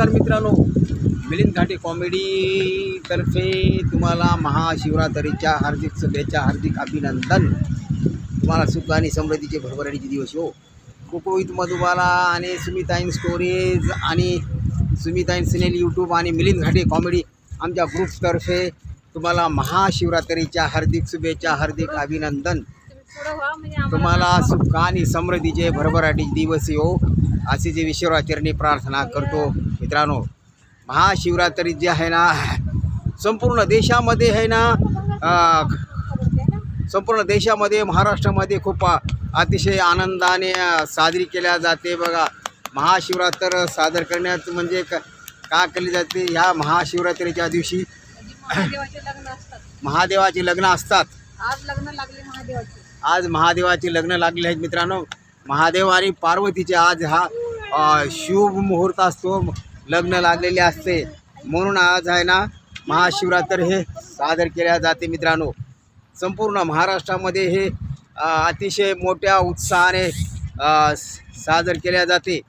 नमस्कार मित्रांनो. मिलिंद घाटे कॉमेडीतर्फे तुम्हाला महाशिवरात्रीच्या हार्दिक शुभेच्छा हार्दिक अभिनंदन. तुम्हाला सुख आणि समृद्धीचे भरभराटीचे दिवस हो. कुकोवित मधुबाला आणि सुमिताईन स्टोरेज आणि सुमिताईन सिनेल यूट्यूब आणि मिलिंद घाटे कॉमेडी आमच्या ग्रुपतर्फे तुम्हाला महाशिवरात्रीच्या हार्दिक शुभेच्छा हार्दिक अभिनंदन. तुम्हाला सुख आणि समृद्धीचे भरभराटीचे दिवस हो. अशी जे विश्वराचरणी प्रार्थना करतो मित्रांनो महाशिवरात्री जी आहे ना संपूर्ण देशामध्ये आहे ना संपूर्ण देशामध्ये महाराष्ट्रामध्ये खूप अतिशय आनंदाने साजरी केल्या जाते. बघा महाशिवरात्र सादर करण्यात म्हणजे क का केली जाते? ह्या महाशिवरात्रीच्या दिवशी महादेवाचे लग्न असतात. आज लग्न लागले महादेवाचे. आज महादेवाची लग्न लागले आहेत मित्रांनो. महादेव आणि पार्वतीचे आज हा शुभ मुहूर्त असतो. लग्न लागलेले असते. म्हणून आज आहे ना महाशिवरात्र हे सादर केल्या जाते मित्रांनो. संपूर्ण महाराष्ट्रामध्ये हे अतिशय मोठ्या उत्साहाने सादर केल्या जाते.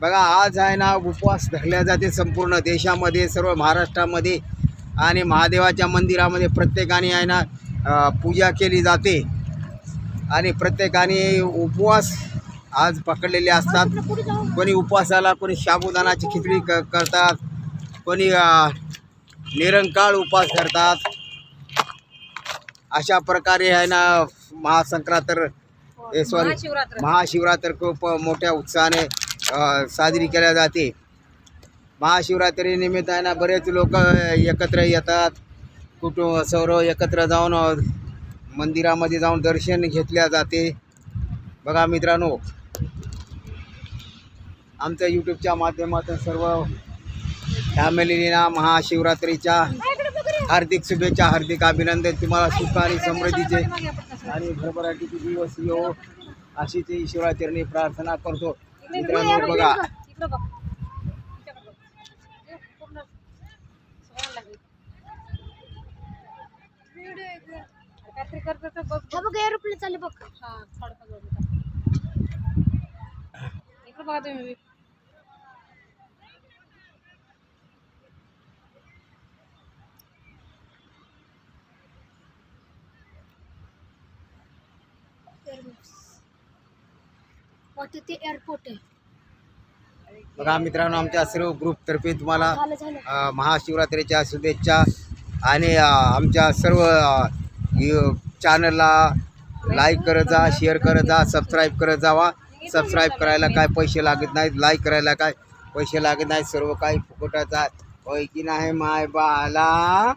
बघा आज आहे ना उपवास धरल्या जाते संपूर्ण देशामध्ये सर्व महाराष्ट्रामध्ये आणि महादेवाच्या मंदिरामध्ये प्रत्येकाने आहे ना पूजा केली जाते. आणि प्रत्येकाने उपवास आज पकडलेले असतात. कोणी उपवासाला कोणी साबुदाणाची खिचडी क करतात. कोणी निरंकाळ उपवास करतात अशा प्रकारे आहे ना महासंक्रांतर हे सॉरी महाशिवरात्र. महाशिवरात्र खूप मोठ्या उत्साहाने साजरी केल्या जाते. महाशिवरात्री निमित्त आहे ना बरेच लोक एकत्र येतात. कुटुंब सर्व एकत्र जाऊन मंदिरामध्ये जाऊन दर्शन घेतल्या जाते. बघा मित्रांनो आमच्या यूट्यूबच्या माध्यमातून सर्व फॅमिलीना महाशिवरात्रीच्या हार्दिक शुभेच्छा हार्दिक अभिनंदन. तुम्हाला सुख आणि समृद्धीचे आणि भरभराटीचे दिवस येऊ अशीच ईश्वराचरणी प्रार्थना करतो. मित्रांनो बघा. बघ. तिच्याकडं बघ. हे पूर्ण सगळ्यांना लागली. काहीतरी करतं तर बघ हा बघ एरोप्लेन चालले बघ हा थोडंफार बघ तुम्ही वाटतं ते एअरपोर्ट आहे. बघा मित्रांनो आमच्या सर्व ग्रुपतर्फे तुम्हाला अ, महाशिवरात्रीच्या शुभेच्छा आणि अ, आमच्या सर्व अ, यू- चॅनलला लाईक करत जा शेअर करत जा सबस्क्राईब करत जावा. सबस्क्राईब करायला काय पैसे लागत नाहीत लाईक करायला काय पैसे लागत नाहीत सर्व काही फुकटाचं आहे होय की नाही माय बाला?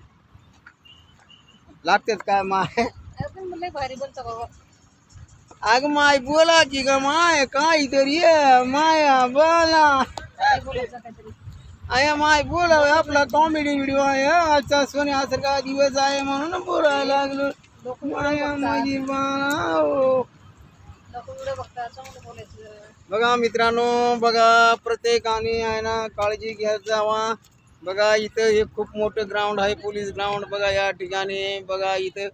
लागतात काय माय? अग माय बोला की ग माय काहीतरी आहे, माया बोला. काय अया माय बोला आपला कॉमेडी व्हिडिओ आहे. हं. आजचा सोन्यासारखा दिवस आहे म्हणून बोलायला लागलो. माया माझी बाळा बघा मित्रांनो बघा प्रत्येकाने आहे ना काळजी घ्यायला जावा. बघा इथं हे खूप मोठं ग्राउंड आहे पोलीस ग्राउंड बघा या ठिकाणी बघा इथं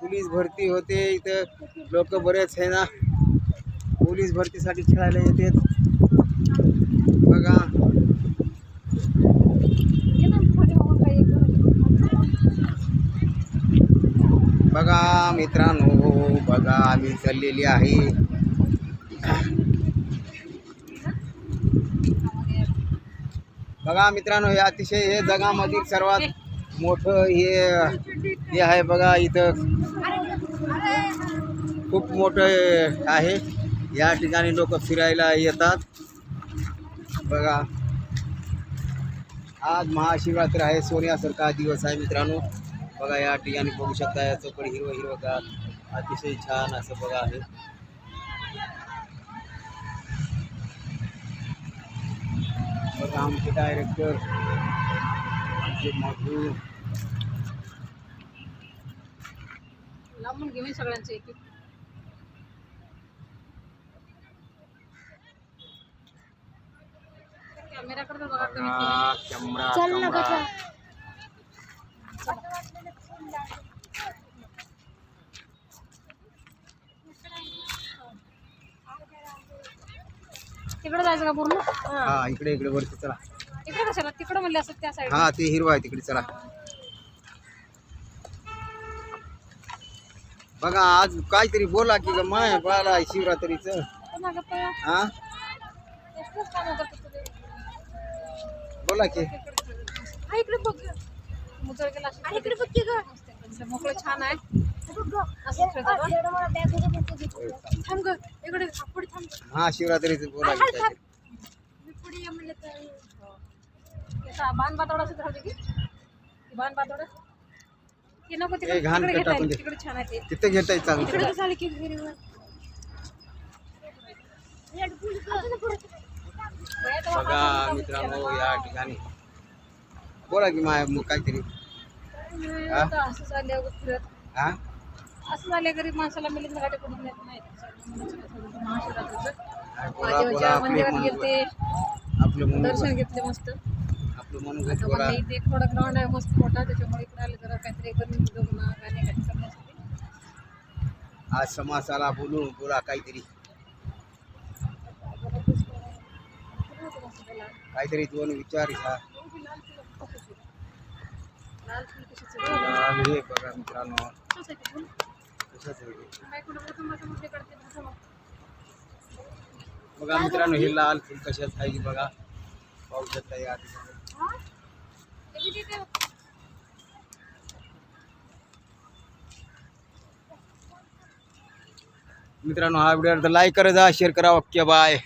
पोलीस भरती होते. इथं लोक बरेच आहे ना पोलीस भरतीसाठी खेळायला येतात. बघा. बघा मित्रांनो बघा आम्ही चाललेली आहे. बघा मित्रांनो हे अतिशय हे जगामधील सर्वात मोठं हे हे आहे बघा इथं खूप मोठं आहे. या ठिकाणी लोक फिरायला येतात. बघा. आज महाशिवरात्र आहे सोन्यासारखा दिवस आहे मित्रांनो. बघा या ठिकाणी बघू शकता याचं पण हिरवं हिरवं का अतिशय छान असं बघा आहे. बघा आमचे डायरेक्टर आमचे मधू लांबून घेऊन सगळ्यांचे एक एक. कॅमेरा करतो बघा कमीत कमी बघा, कॅमेरा चल ना तिकडे जायचं का पूर्ण? हा इकडे इकडे वरती चला. इकडे कशाला? तिकडं म्हणले असत त्या साईड हा ते हिरवा आहे तिकडे चला. बघा आज काहीतरी बोला की ग माय बाला शिवरात्रीचं. हा बोला की. हा इकडे बघ मुजळ गेला. इकडे बघ की ग. मोकळं छान आहे. हा. एवढं मला बॅगमध्ये बुक घेतलं. थांब ग इकडे पुढे थांब महाशिवरात्रीचं बोला की काहीतरी. मी पुढे ये म्हणलं तर त्याचा बाण बातोडा सुद्धा होते की ती बाण बातोडा ते नको तिकडे ए, घाण तिकडे घेता टाकून येईल. दे. तिकडे छान आहे ते तिथं घेताय चांगलं इकडे कसं आलं की हिरवं. बघा मित्रांनो या ठिकाणी बोला की माय मग काहीतरी हा? आता असं झाल्यावर फिरत हा असं झाल्या गरीब माणसाला मिलिंद घाटे देत नाही. महाशिवरात्रीचं महादेवाच्या मंदिरात गेलते. दर्शन घेतले मस्त. इथे थोडा ग्राउंड आहे मस्त मोठा त्याच्यामुळे इकडे आले जरा काहीतरी गाणे करण्यासाठी. आज समासाला बोलू बोला काहीतरी. काहीतरी दोन विचार घ्या लाल हे बघा मित्रांनो. बघा मित्रांनो हे लाल फुल कशाच आहे बघा? पाहू शकता या ठिकाणी? मित्रांनो हा व्हिडिओ लाईक करा जा शेअर करा. Okay bye